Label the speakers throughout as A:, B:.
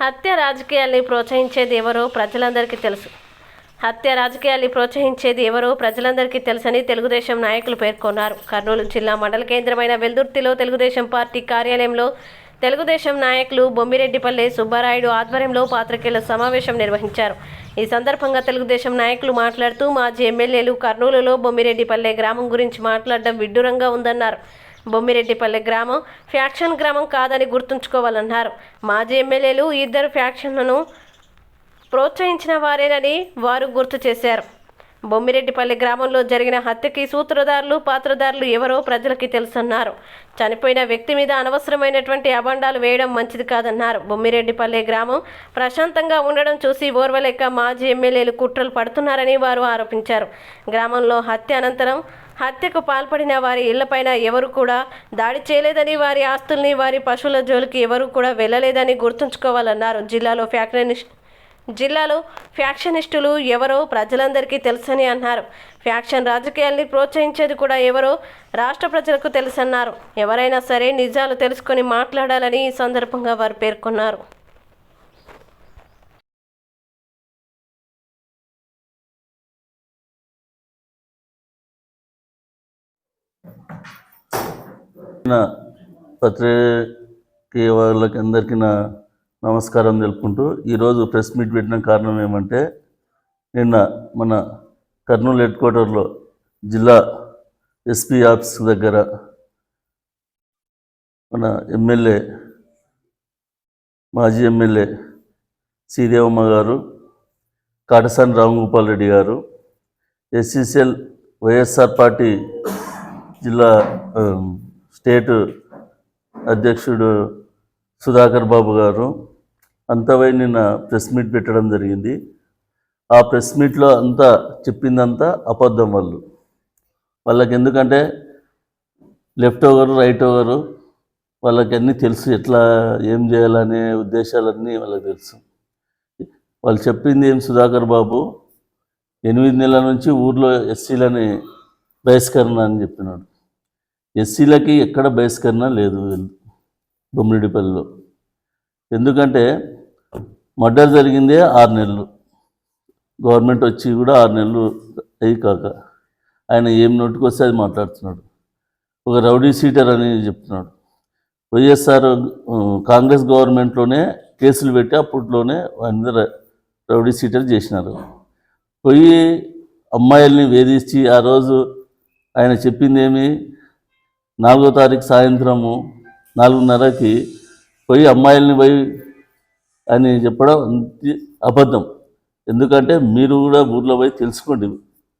A: హత్య రాజకీయాల్ని ప్రోత్సహించేది ఎవరో ప్రజలందరికీ తెలుసు. హత్య రాజకీయాల్ని ప్రోత్సహించేది ఎవరో ప్రజలందరికీ తెలుసని తెలుగుదేశం నాయకులు పేర్కొన్నారు. కర్నూలు జిల్లా మండల కేంద్రమైన వెల్దుర్తిలో తెలుగుదేశం పార్టీ కార్యాలయంలో తెలుగుదేశం నాయకులు బొమ్మిరెడ్డిపల్లె సుబ్బారాయుడు ఆధ్వర్యంలో పాత్రికేయుల సమావేశం నిర్వహించారు. ఈ సందర్భంగా తెలుగుదేశం నాయకులు మాట్లాడుతూ మాజీ ఎమ్మెల్యేలు కర్నూలులో బొమ్మిరెడ్డిపల్లె గ్రామం గురించి మాట్లాడడం విడ్డూరంగా ఉందన్నారు. బొమ్మిరెడ్డిపల్లె గ్రామం ఫ్యాక్షన్ గ్రామం కాదని గుర్తుంచుకోవాలన్నారు. మాజీ ఎమ్మెల్యేలు ఇద్దరు ఫ్యాక్షన్లను ప్రోత్సహించిన వారేనని వారు గుర్తు చేశారు. బొమ్మిరెడ్డిపల్లి గ్రామంలో జరిగిన హత్యకి సూత్రధారులు పాత్రధారులు ఎవరో ప్రజలకి తెలుసన్నారు. చనిపోయిన వ్యక్తి మీద అనవసరమైనటువంటి అబండాలు వేయడం మంచిది కాదన్నారు. బొమ్మిరెడ్డిపల్లి గ్రామం ప్రశాంతంగా ఉండడం చూసి ఓర్వలేక మాజీ ఎమ్మెల్యేలు కుట్రలు పడుతున్నారని వారు ఆరోపించారు. గ్రామంలో హత్య అనంతరం హత్యకు పాల్పడిన వారి ఇళ్ళపైన ఎవరు కూడా దాడి చేయలేదని వారి ఆస్తుల్ని వారి పశువుల జోలికి ఎవరు కూడా వెళ్ళలేదని గుర్తుంచుకోవాలన్నారు. జిల్లాలో ఫ్యాక్టరీ జిల్లాలో ఫ్యాక్షనిస్టులు ఎవరో ప్రజలందరికీ తెలుసని అన్నారు. ఫ్యాక్షన్ రాజకీయాల్ని ప్రోత్సహించేది కూడా ఎవరో రాష్ట్ర ప్రజలకు తెలుసన్నారు. ఎవరైనా సరే నిజాలు తెలుసుకొని మాట్లాడాలని ఈ సందర్భంగా వారు పేర్కొన్నారు.
B: పత్రికే వాళ్ళకి అందరికీ నా నమస్కారం తెలుపుకుంటూ ఈరోజు ప్రెస్ మీట్ పెట్టిన కారణం ఏమంటే నిన్న మన కర్నూలు హెడ్ క్వార్టర్లో జిల్లా ఎస్పీ ఆఫీస్ దగ్గర మన ఎమ్మెల్యే మాజీ ఎమ్మెల్యే శ్రీదేవమ్మ గారు కాటసాని రామగోపాల్ రెడ్డి గారు ఎస్సీసీఎల్ వైఎస్ఆర్ పార్టీ జిల్లా స్టేట్ అధ్యక్షుడు సుధాకర్ బాబు గారు అంతవై నిన్న ప్రెస్ మీట్ పెట్టడం జరిగింది. ఆ ప్రెస్ మీట్లో అంతా చెప్పిందంతా అబద్ధం వాళ్ళు. వాళ్ళకి ఎందుకంటే లెఫ్ట్ ఓవరు రైట్ ఓవరు వాళ్ళకి అన్నీ తెలుసు ఎట్లా ఏం చేయాలనే ఉద్దేశాలన్నీ వాళ్ళకి తెలుసు. వాళ్ళు చెప్పింది ఏం సుధాకర్ బాబు? ఎనిమిది నెలల నుంచి ఊర్లో ఎస్సీలని బహిష్కరణ అని చెప్పినాడు. ఎస్సీలకి ఎక్కడ బహిష్కరణ లేదు బొమ్మిడిపల్లిలో. ఎందుకంటే మర్డర్ జరిగిందే ఆరు నెలలు. గవర్నమెంట్ వచ్చి కూడా ఆరు నెలలు అయ్యి కాక ఆయన ఏం నోటికొస్తే అది మాట్లాడుతున్నాడు. ఒక రౌడీ సీటర్ అని చెప్తున్నాడు. వైఎస్ఆర్ కాంగ్రెస్ గవర్నమెంట్లోనే కేసులు పెట్టి అప్పట్లోనే ఆయన రౌడీ సీటర్ చేసినారు. పోయి అమ్మాయిల్ని వేధించి ఆ రోజు ఆయన చెప్పింది ఏమి నాలుగో తారీఖు సాయంత్రము నాలుగున్నరకి పోయి అమ్మాయిల్ని పోయి అని చెప్పడం అబద్ధం. ఎందుకంటే మీరు కూడా ఊర్లో పోయి తెలుసుకోండి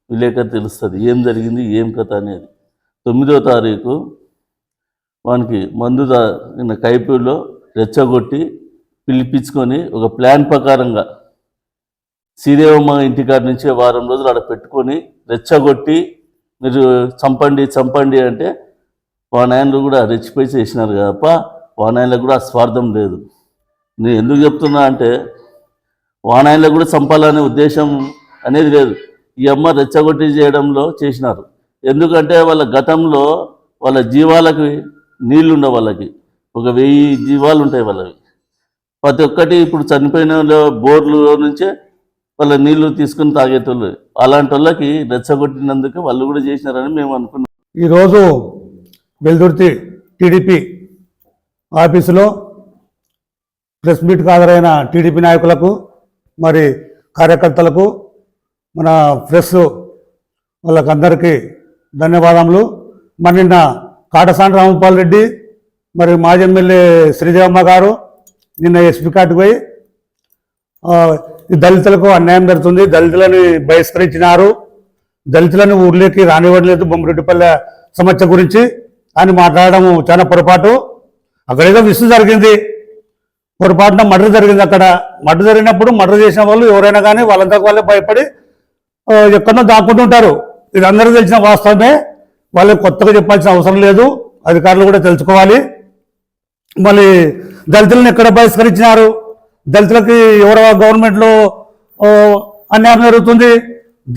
B: విలేకరు తెలుస్తుంది ఏం జరిగింది ఏం కథ అనేది. తొమ్మిదో తారీఖు వానికి మందు నిన్న కైపూర్లో రెచ్చగొట్టి పిలిపించుకొని ఒక ప్లాన్ ప్రకారంగా శ్రీదేవమ్మ ఇంటికాడ నుంచి వారం రోజులు ఆడ పెట్టుకొని రెచ్చగొట్టి మీరు చంపండి చంపండి అంటే వానాయనలు కూడా రెచ్చిపోయి చేసినారు తప్ప వానాయనలకు కూడా స్వార్థం లేదు. నేను ఎందుకు చెప్తున్నా అంటే వానాయనలకు కూడా చంపాలనే ఉద్దేశం అనేది లేదు. ఈ అమ్మ రెచ్చగొట్టి చేయడంలో చేసినారు. ఎందుకంటే వాళ్ళ గతంలో వాళ్ళ జీవాలకి నీళ్ళు ఉండవు వాళ్ళకి ఒక వెయ్యి జీవాలు ఉంటాయి వాళ్ళవి. ప్రతి ఒక్కటి ఇప్పుడు చనిపోయిన బోర్లు నుంచే వాళ్ళ నీళ్ళు తీసుకుని తాగేటోళ్ళు. అలాంటి వాళ్ళకి రెచ్చగొట్టినందుకు వాళ్ళు కూడా చేసినారని మేము అనుకున్నాం.
C: ఈరోజు వెల్దుర్తి టీడీపీ ఆఫీసులో ప్రెస్ మీట్కి హాజరైన టీడీపీ నాయకులకు మరి కార్యకర్తలకు మన ప్రెస్ వాళ్ళకందరికీ ధన్యవాదములు. మరి నిన్న కాటసాని రామపాల్ రెడ్డి మరి మాజీ ఎమ్మెల్యే శ్రీదేవమ్మ గారు నిన్న ఎస్పీ కార్డుకు పోయి దళితులకు అన్యాయం జరుగుతుంది. దళితులని బహిష్కరించినారు. దళితులను ఊర్లోకి రానివ్వట్లేదు. బొమ్మరెడ్డిపల్లె సమస్య గురించి అని మాట్లాడడం చాలా పొరపాటు. అక్కడ ఏదో విషయం జరిగింది. పొరపాటున మర్డర్ జరిగింది అక్కడ. మర్డర్ జరిగినప్పుడు మర్డర్ చేసిన వాళ్ళు ఎవరైనా కానీ వాళ్ళంతకు వాళ్ళే భయపడి ఎక్కడో దాక్కుంటుంటారు ఇది అందరూ తెలిసిన వాస్తవమే. వాళ్ళకి కొత్తగా చెప్పాల్సిన అవసరం లేదు. అధికారులు కూడా తెలుసుకోవాలి. మళ్ళీ దళితులను ఎక్కడ బహిష్కరించినారు? దళితులకి ఎవరో గవర్నమెంట్లో అన్యాయం జరుగుతుంది?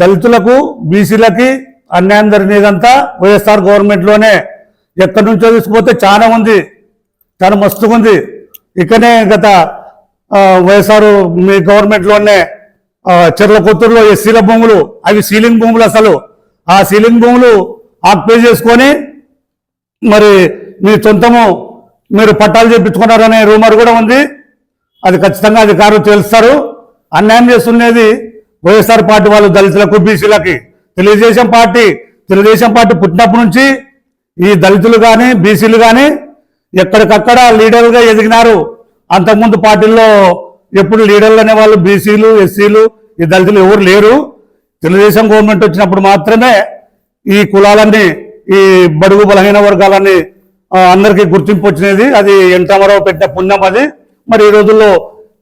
C: దళితులకు బీసీలకి అన్యాయం జరిగినదంతా వైఎస్ఆర్ గవర్నమెంట్లోనే. ఎక్కడి నుంచో తీసుకుపోతే చాలా ఉంది చాలా మస్తుగా ఉంది. ఇక్కడనే గత వైఎస్ఆర్ మీ గవర్నమెంట్లోనే చెర్ల కొత్తూరులో ఎస్సీల భూములు అవి సీలింగ్ భూములు అసలు. ఆ సీలింగ్ భూములు ఆక్యుపై చేసుకొని మరి మీ సొంతము మీరు పట్టాలు చేపించుకున్నారనే రూమర్ కూడా ఉంది. అది ఖచ్చితంగా అధికారులు తెలుస్తారు. అన్యాయం చేస్తున్నది వైఎస్ఆర్ పార్టీ వాళ్ళు దళితులకు బీసీలకి. తెలుగుదేశం పార్టీ తెలుగుదేశం పార్టీ పుట్టినప్పటి నుంచి ఈ దళితులు కానీ బీసీలు కానీ ఎక్కడికక్కడ లీడర్లుగా ఎదిగినారు. అంతకుముందు పార్టీల్లో ఎప్పుడు లీడర్లు అనేవాళ్ళు బీసీలు ఎస్సీలు ఈ దళితులు ఎవరు లేరు. తెలుగుదేశం గవర్నమెంట్ వచ్చినప్పుడు మాత్రమే ఈ కులాలన్నీ ఈ బడుగు బలహీన వర్గాలన్నీ అందరికీ గుర్తింపు వచ్చినది. అది ఎన్ పెట్టిన పుణ్యం అది. మరి ఈ రోజుల్లో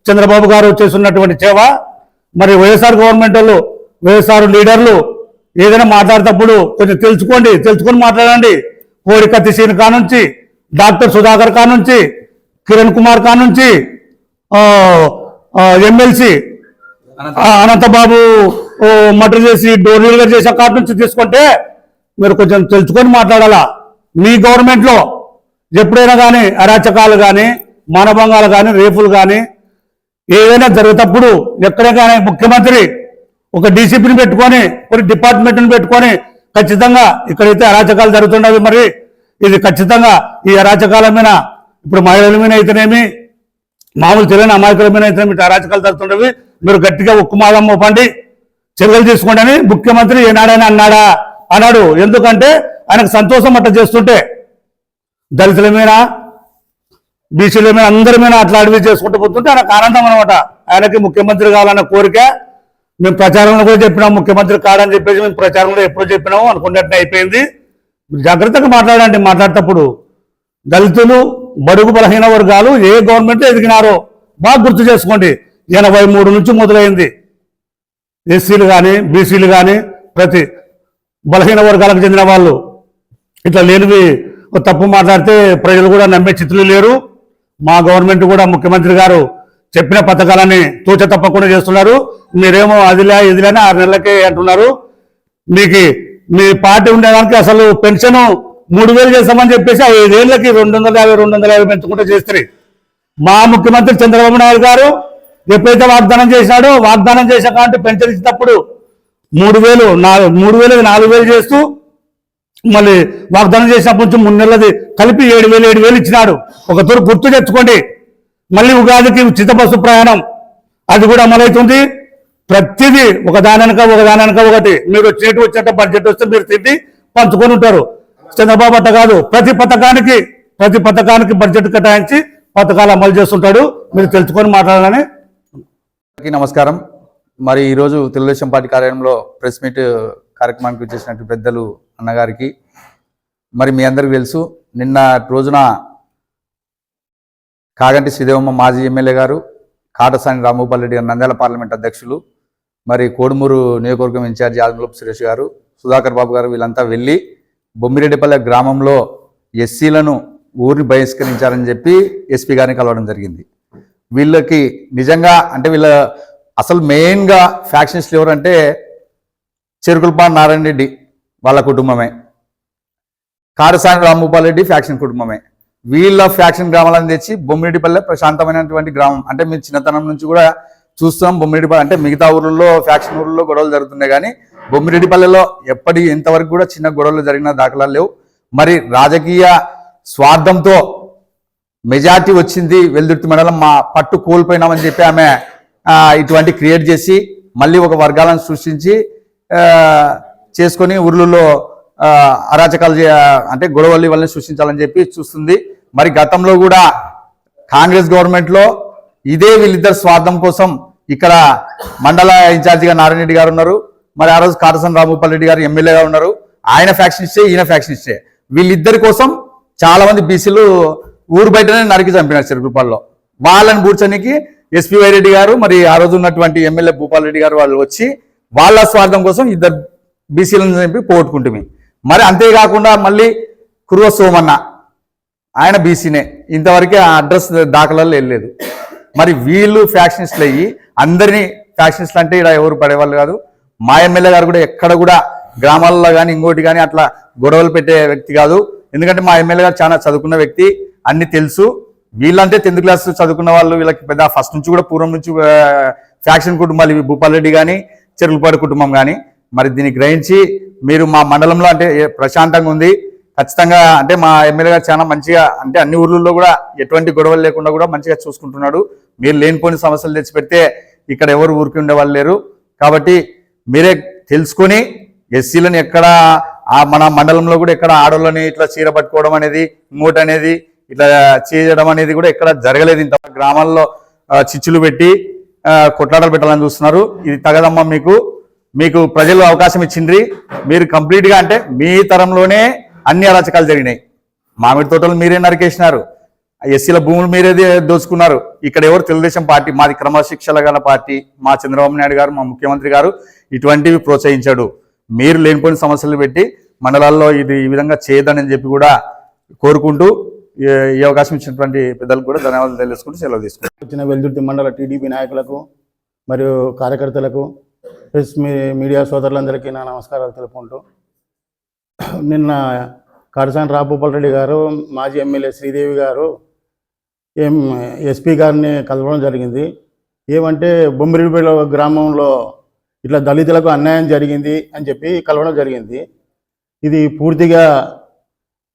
C: చంద్రబాబు గారు చేస్తున్నటువంటి సేవ. మరి వైఎస్ఆర్ గవర్నమెంట్ వాళ్ళు వైఎస్ఆర్ లీడర్లు ఏదైనా మాట్లాడేటప్పుడు కొంచెం తెలుసుకోండి. తెలుసుకొని మాట్లాడండి. కోడి కత్తిసీని కానుంచి డాక్టర్ సుధాకర్ కానుంచి కిరణ్ కుమార్ కానుంచి ఎమ్మెల్సీ అనంతబాబు ఓ, మటర్ చేసి డోర్ డెలివరీ చేసే కాడ నుంచి తీసుకుంటే మీరు కొంచెం తెలుసుకొని మాట్లాడాలా? మీ గవర్నమెంట్లో ఎప్పుడైనా కానీ అరాచకాలు కానీ మానభంగాలు కానీ రేపులు కానీ ఏదైనా జరిగేటప్పుడు ఎక్కడే కానీ ముఖ్యమంత్రి ఒక డీసీపీని పెట్టుకొని కొన్ని డిపార్ట్మెంట్ని పెట్టుకొని ఖచ్చితంగా ఇక్కడైతే అరాచకాలు జరుగుతున్నవి మరి. ఇది ఖచ్చితంగా ఈ అరాచకాల మీద ఇప్పుడు మహిళల మీద అయితేనేమి మామూలు తెలియని అమాయకుల మీద అయితేనేమి అరాచకాలు జరుగుతున్నవి మీరు గట్టిగా ఉక్కుమాదం మోపండి. చర్యలు తీసుకోండి అని ముఖ్యమంత్రి ఏనాడైనా అన్నాడా? అన్నాడు. ఎందుకంటే ఆయనకు సంతోషం అట్ట చేస్తుంటే దళితుల మీద బీసీల మీద అందరి మీద అట్లా అడవి చేసుకుంటూ పోతుంటే ఆయనకు ఆనందం అనమాట ఆయనకి ముఖ్యమంత్రి కావాలన్న కోరిక మేము ప్రచారంలో కూడా చెప్పినాం ముఖ్యమంత్రి కాడని చెప్పేసి మేము ప్రచారంలో ఎప్పుడో చెప్పినాము అనుకున్నట్టు అయిపోయింది. జాగ్రత్తగా మాట్లాడండి మాట్లాడేటప్పుడు దళితులు బడుగు బలహీన వర్గాలు ఏ గవర్నమెంట్ ఎదిగినారో బాగా గుర్తు చేసుకోండి. ఎనభై మూడు నుంచి మొదలైంది. ఎస్సీలు కానీ బీసీలు కానీ ప్రతి బలహీన వర్గాలకు చెందిన వాళ్ళు ఇట్లా లేనివి తప్పు మాట్లాడితే ప్రజలు కూడా నమ్మే చిత్తులు లేరు. మా గవర్నమెంట్ కూడా ముఖ్యమంత్రి గారు చెప్పిన పథకాలని తూచ తప్పకుండా చేస్తున్నారు. మీరేమో అదిలే ఇదిలానే ఆరు నెలలకే అంటున్నారు. మీకు మీ పార్టీ ఉండడానికి అసలు పెన్షన్ మూడు వేలు చేస్తామని చెప్పేసి ఆ ఐదేళ్ళకి రెండు వందల యాభై రెండు వందల యాభై పెంచుకుంటూ చేస్తారు మా ముఖ్యమంత్రి చంద్రబాబు నాయుడు గారు ఎప్పుడైతే వాగ్దానం చేశాడో వాగ్దానం చేశాక అంటే పెన్షన్ ఇచ్చినప్పుడు మూడు వేలు నాలుగు మూడు వేలు నాలుగు వేలు చేస్తూ మళ్ళీ వాగ్దానం చేసినప్పటి నుంచి మూడు నెలలది కలిపి ఏడు వేలు ఏడు వేలు ఇచ్చినాడు. ఒకతూరు గుర్తు తెచ్చుకోండి. మళ్ళీ ఉగాదికి ఉచిత బస్సు ప్రయాణం. అది కూడా అమలవుతుంది. ప్రతిదీ ఒక దాననక ఒక ఒకటి. మీరు వచ్చేటి వచ్చేట బడ్జెట్ వస్తే మీరు తిండి పంచుకొని ఉంటారు. చంద్రబాబు అట్ట కాదు. ప్రతి పథకానికి ప్రతి పథకానికి బడ్జెట్ కేటాయించి పథకాలు అమలు చేస్తుంటాడు. మీరు తెలుసుకొని మాట్లాడాలని.
D: నమస్కారం. మరి ఈరోజు తెలుగుదేశం పార్టీ కార్యాలయంలో ప్రెస్ మీట్ కార్యక్రమానికి వచ్చేసినట్టు పెద్దలు అన్నగారికి. మరి మీ అందరికీ తెలుసు నిన్న రోజున కాగంటి శ్రీదేవమ్మ మాజీ ఎమ్మెల్యే గారు కాటసాని రామగోపాల్ రెడ్డి గారు నంద్యాల పార్లమెంట్ అధ్యక్షులు మరి కోడుమూరు నియోజకవర్గం ఇన్ఛార్జి ఆదిమూలపు సురేష్ గారు సుధాకర్ బాబు గారు వీళ్ళంతా వెళ్ళి బొమ్మిరెడ్డిపల్లె గ్రామంలో ఎస్సీలను ఊరిని బహిష్కరించారని చెప్పి ఎస్పీ గారిని కలవడం జరిగింది. వీళ్ళకి నిజంగా అంటే వీళ్ళ అసలు మెయిన్గా ఫ్యాక్షనిస్ట్లు ఎవరంటే చెరుకులపాడు నారాయణ రెడ్డి వాళ్ళ కుటుంబమే. కారసాని రామగోపాల్ రెడ్డి ఫ్యాక్షన్ కుటుంబమే. వీళ్ళ ఫ్యాక్షన్ గ్రామాలను తెచ్చి బొమ్మిడిపల్లె ప్రశాంతమైనటువంటి గ్రామం. అంటే మేము చిన్నతనం నుంచి కూడా చూస్తాం బొమ్మిడిపల్లె అంటే మిగతా ఊర్లలో ఫ్యాక్షన్ ఊర్లలో గొడవలు జరుగుతున్నాయి కానీ బొమ్మిరెడ్డిపల్లెలో ఎప్పటి ఇంతవరకు కూడా చిన్న గొడవలు జరిగిన దాఖలాలు లేవు. మరి రాజకీయ స్వార్థంతో మెజార్టీ వచ్చింది వెల్దుర్తి మండలం. మా పట్టు కోల్పోయినామని చెప్పి ఆమె ఇటువంటి క్రియేట్ చేసి మళ్ళీ ఒక వర్గాలను సృష్టించి చేసుకొని ఊర్లలో అరాచకాలు అంటే గొడవలు వాళ్ళని సృష్టించాలని చెప్పి చూస్తుంది. మరి గతంలో కూడా కాంగ్రెస్ గవర్నమెంట్లో ఇదే వీళ్ళిద్దరు స్వార్థం కోసం ఇక్కడ మండల ఇన్ఛార్జిగా నారాయణ రెడ్డి గారు ఉన్నారు. మరి ఆ రోజు కాటసన్ రామగోపాల్ రెడ్డి గారు ఎమ్మెల్యేగా ఉన్నారు. ఆయన ఫ్యాక్షన్ ఇస్తే ఈయన ఫ్యాక్షన్ ఇస్తే వీళ్ళిద్దరి కోసం చాలా మంది బీసీలు ఊరు బయటనే నరికి చంపినారు చెరుకుపాల్లో వాళ్ళని కూర్చొనికి ఎస్పీ వైరెడ్డి గారు మరి ఆ రోజు ఉన్నటువంటి ఎమ్మెల్యే భూపాల్ రెడ్డి గారు వాళ్ళు వచ్చి వాళ్ళ స్వార్థం కోసం ఇద్దరు బీసీలను చంపి పోగొట్టుకుంటుంది మరి అంతేకాకుండా మళ్ళీ కురువ సోమన్న ఆయన బీసీనే. ఇంతవరకే ఆ అడ్రస్ దాఖలలో వెళ్ళలేదు మరి వీళ్ళు ఫ్యాక్షనిస్టులు అయ్యి అందరినీ ఫ్యాక్షనిస్టులు అంటే ఇక్కడ ఎవరు పడేవాళ్ళు కాదు. మా ఎమ్మెల్యే గారు కూడా ఎక్కడ కూడా గ్రామాల్లో కానీ ఇంకోటి కానీ అట్లా గొడవలు పెట్టే వ్యక్తి కాదు. ఎందుకంటే మా ఎమ్మెల్యే గారు చాలా చదువుకున్న వ్యక్తి అన్ని తెలుసు. వీళ్ళంటే టెన్త్ క్లాస్ చదువుకున్న వాళ్ళు వీళ్ళకి పెద్ద ఫస్ట్ నుంచి కూడా పూర్వం నుంచి ఫ్యాక్షన్ కుటుంబాలు ఇవి. భూపాల్ రెడ్డి కానీ చెరుకులపాడు కుటుంబం కానీ మరి దీన్ని గ్రహించి మీరు మా మండలంలో అంటే ప్రశాంతంగా ఉంది. ఖచ్చితంగా అంటే మా ఎమ్మెల్యే గారు చాలా మంచిగా అంటే అన్ని ఊర్లలో కూడా ఎటువంటి గొడవలు లేకుండా కూడా మంచిగా చూసుకుంటున్నాడు. మీరు లేనిపోని సమస్యలు తెచ్చిపెడితే ఇక్కడ ఎవరు ఊరికి ఉండేవాళ్ళు లేరు. కాబట్టి మీరే తెలుసుకొని ఎస్సీలను ఎక్కడ మన మండలంలో కూడా ఎక్కడ ఆడోళ్ళని ఇట్లా చీర పట్టుకోవడం అనేది ఇంకోటి అనేది ఇట్లా చేయడం అనేది కూడా ఎక్కడ జరగలేదు. ఇంత గ్రామాల్లో చిచ్చులు పెట్టి కొట్లాటలు పెట్టాలని చూస్తున్నారు. ఇది తగదమ్మా మీకు. మీకు ప్రజలు అవకాశం ఇచ్చిండ్రి. మీరు కంప్లీట్గా అంటే మీ తరంలోనే అన్ని అరాచకాలు జరిగినాయి. మామిడి తోటలు మీరే నరికేసినారు. ఎస్సీల భూములు మీరేదే దోచుకున్నారు. ఇక్కడ ఎవరు తెలుగుదేశం పార్టీ మాది క్రమశిక్షల గల పార్టీ. మా చంద్రబాబు నాయుడు గారు మా ముఖ్యమంత్రి గారు ఇటువంటివి ప్రోత్సహించాడు. మీరు లేనిపోయిన సమస్యలు పెట్టి మండలాల్లో ఇది ఈ విధంగా చేయదని చెప్పి కూడా కోరుకుంటూ ఈ- ఈ అవకాశం ఇచ్చినటువంటి పెద్దలకు కూడా ధన్యవాదాలు తెలుసుకుంటూ సెలవు తీసుకుంటాం
E: వచ్చిన వెల్దుర్తి మండల టీడీపీ నాయకులకు మరియు కార్యకర్తలకు ప్రెస్ మీ- మీడియా సోదరులందరికీ నా నమస్కారాలు తెలుపుకుంటూ. నిన్న కడసాని రాభూపాల్ రెడ్డి గారు మాజీ ఎమ్మెల్యే శ్రీదేవి గారు ఏం ఎస్పీ గారిని కలవడం జరిగింది. ఏమంటే బొమ్మిరిపేట గ్రామంలో ఇట్లా దళితులకు అన్యాయం జరిగింది అని చెప్పి కలవడం జరిగింది. ఇది పూర్తిగా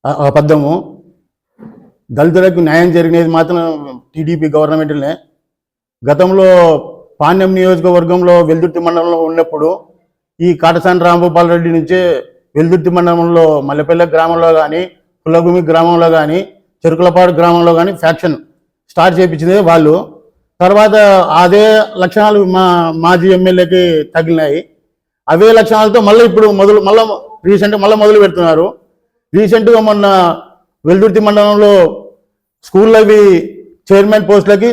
E: అబద్ధము. దళితులకు న్యాయం జరిగినది మాత్రం టీడీపీ గవర్నమెంట్నే గతంలో పాణ్యం నియోజకవర్గంలో వెల్దుర్తి మండలంలో ఉన్నప్పుడు ఈ కాటసాని రాంభూపాల్ రెడ్డి నుంచే వెల్దుర్తి మండలంలో మల్లెపల్లె గ్రామంలో కానీ పుల్లభూమి గ్రామంలో కానీ చెరుకులపాడు గ్రామంలో కానీ ఫ్యాక్షన్ స్టార్ట్ చేయించింది వాళ్ళు. తర్వాత అదే లక్షణాలు మా మాజీ ఎమ్మెల్యేకి తగిలినాయి. అవే లక్షణాలతో మళ్ళీ ఇప్పుడు మొదలు మళ్ళీ రీసెంట్ మళ్ళీ మొదలు పెడుతున్నారు. రీసెంట్గా మొన్న వెల్దుర్తి మండలంలో స్కూళ్ళవి చైర్మన్ పోస్టులకి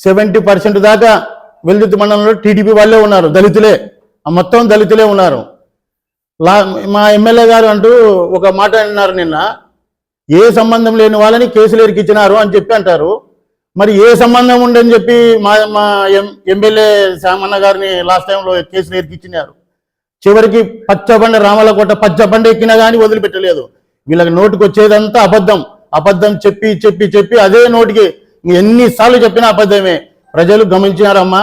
E: సెవెంటీ పర్సెంట్ దాకా వెల్దుర్తి మండలంలో టీడీపీ వాళ్ళే ఉన్నారు దళితులే. మొత్తం దళితులే ఉన్నారు. లా మా ఎమ్మెల్యే గారు అంటూ ఒక మాట అన్నారు నిన్న. ఏ సంబంధం లేని వాళ్ళని కేసులు ఎరికిచ్చినారు అని చెప్పి అంటారు. మరి ఏ సంబంధం ఉండని చెప్పి మా మా ఎమ్మెల్యే శామన్న గారిని లాస్ట్ టైంలో కేసులు ఎరికిచ్చినారు. చివరికి పచ్చబండ రామలకోట పచ్చబండ ఎక్కినా కానీ వదిలిపెట్టలేదు. వీళ్ళకి నోటికి వచ్చేదంతా అబద్ధం. అబద్ధం చెప్పి చెప్పి చెప్పి అదే నోటికి ఎన్నిసార్లు చెప్పినా అబద్ధమే. ప్రజలు గమనించినారమ్మా.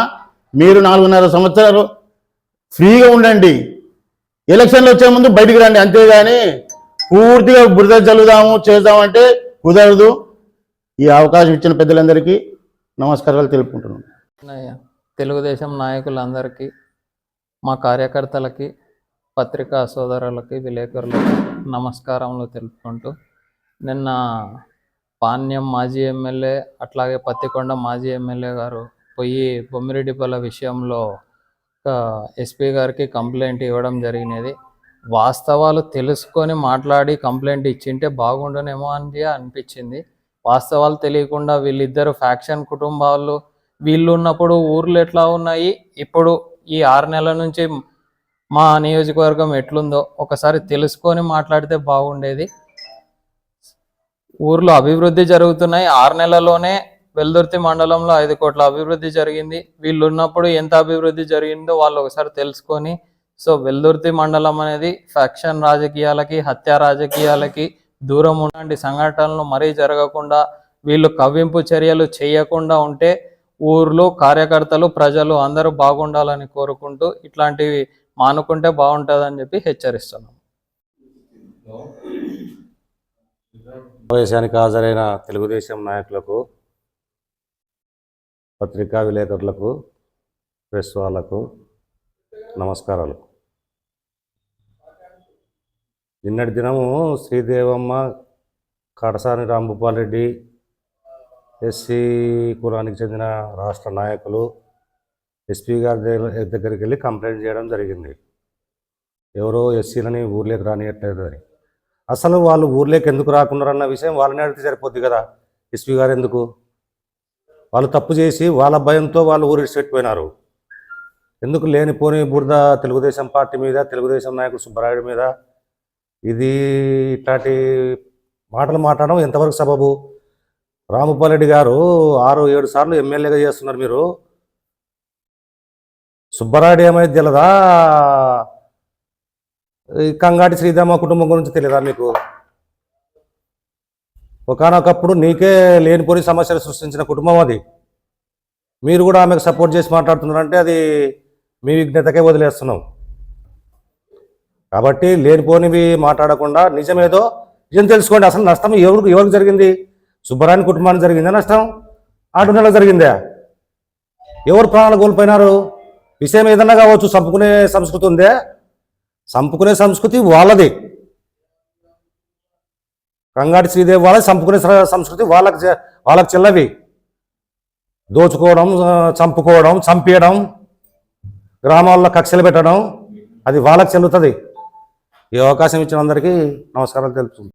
E: మీరు నాలుగున్నర సంవత్సరాలు ఫ్రీగా ఉండండి. ఎలక్షన్లు వచ్చే ముందు బయటికి రండి అంతేగాని పూర్తిగా బురద చల్లుదాము చేద్దామంటే కుదరదు. ఈ అవకాశం ఇచ్చిన పెద్దలందరికీ నమస్కారాలు తెలుపుకుంటున్నాను.
F: తెలుగుదేశం నాయకులందరికీ మా కార్యకర్తలకి పత్రికా సోదరులకి విలేకరులకి నమస్కారములు తెలుపుకుంటూ నిన్న పాణ్యం మాజీ ఎమ్మెల్యే అట్లాగే పత్తికొండ మాజీ ఎమ్మెల్యే గారు పోయి బొమ్మిరెడ్డిపల్ల విషయంలో ఎస్పీ గారికి కంప్లైంట్ ఇవ్వడం జరిగినది. వాస్తవాలు తెలుసుకొని మాట్లాడి కంప్లైంట్ ఇచ్చింటే బాగుండనేమో అని అనిపించింది. వాస్తవాలు తెలియకుండా వీళ్ళిద్దరు ఫ్యాక్షన్ కుటుంబాలు వీళ్ళు ఉన్నప్పుడు ఊర్లు ఎట్లా ఉన్నాయి ఇప్పుడు ఈ ఆరు నెలల నుంచి మా నియోజకవర్గం ఎట్లుందో ఒకసారి తెలుసుకొని మాట్లాడితే బాగుండేది. ఊర్లో అభివృద్ధి జరుగుతున్నాయి. ఆరు నెలల్లోనే వెల్దుర్తి మండలంలో ఐదు కోట్ల అభివృద్ధి జరిగింది. వీళ్ళు ఉన్నప్పుడు ఎంత అభివృద్ధి జరిగిందో వాళ్ళు ఒకసారి తెలుసుకొని సో వెల్దుర్తి మండలం అనేది ఫ్యాక్షన్ రాజకీయాలకి హత్య రాజకీయాలకి దూరం ఉన్నటువంటి సంఘటనలు మరీ జరగకుండా వీళ్ళు కవ్వింపు చర్యలు చేయకుండా ఉంటే ఊర్లో కార్యకర్తలు ప్రజలు అందరూ బాగుండాలని కోరుకుంటూ ఇట్లాంటివి మానుకుంటే బాగుంటుందని చెప్పి హెచ్చరిస్తున్నాం.
G: సమావేశానికి హాజరైన తెలుగుదేశం నాయకులకు పత్రికా విలేకరులకు ప్రెస్ వాళ్ళకు నమస్కారాలు. నిన్నటి దినము శ్రీదేవమ్మ కడసాని రాంభూపాల్ రెడ్డి ఎస్సీ కులానికి చెందిన రాష్ట్ర నాయకులు ఎస్పీ గారి దగ్గరికి వెళ్ళి కంప్లైంట్ చేయడం జరిగింది. ఎవరో ఎస్సీలని ఊర్లోకి రానియట్లేదు అని. అసలు వాళ్ళు ఊర్లోకి ఎందుకు రాకున్నారన్న విషయం వాళ్ళని అడిగితే సరిపోద్ది కదా. ఎస్పీ గారు ఎందుకు? వాళ్ళు తప్పు చేసి వాళ్ళ భయంతో వాళ్ళు ఊరి పెట్టిపోయినారు ఎందుకు లేనిపోని బురద తెలుగుదేశం పార్టీ మీద తెలుగుదేశం నాయకుడు సుబ్బరాయుడు మీద? ఇది ఇట్లాంటి మాటలు మాట్లాడడం ఎంతవరకు సబబు? రామపాలరెడ్డి గారు ఆరు ఏడు సార్లు ఎమ్మెల్యేగా చేస్తున్నారు మీరు. సుబ్బరాయుడు ఏమైంది తెలదా? కంగాటి శ్రీధామ కుటుంబం గురించి తెలియదా మీకు? ఒకనొకప్పుడు నీకే లేనిపోని సమస్యలు సృష్టించిన కుటుంబం అది. మీరు కూడా ఆమెకు సపోర్ట్ చేసి మాట్లాడుతున్నారంటే అది మీ విజ్ఞతకే వదిలేస్తున్నాం. కాబట్టి లేనిపోనివి మాట్లాడకుండా నిజమేదో నిజం తెలుసుకోండి. అసలు నష్టం ఎవరికి ఎవరికి జరిగింది? సుబ్బరాని కుటుంబానికి జరిగిందా నష్టం? ఆటు నెలకు జరిగిందా? ఎవరు ప్రాణాలు కోల్పోయినారు? విషయం ఏదన్నా కావచ్చు చంపుకునే సంస్కృతి ఉందే? చంపుకునే సంస్కృతి వాళ్ళది. కంగాటి శ్రీదేవి వాళ్ళది చంపుకునే సంస్కృతి వాళ్ళకి వాళ్ళకి చెల్లవి. దోచుకోవడం చంపుకోవడం చంపేయడం గ్రామాల్లో కక్షలు పెట్టడం అది వాళ్ళకి చెల్లుతుంది. ఈ అవకాశం ఇచ్చిన అందరికీ నమస్కారాలు తెలుపుతుంది.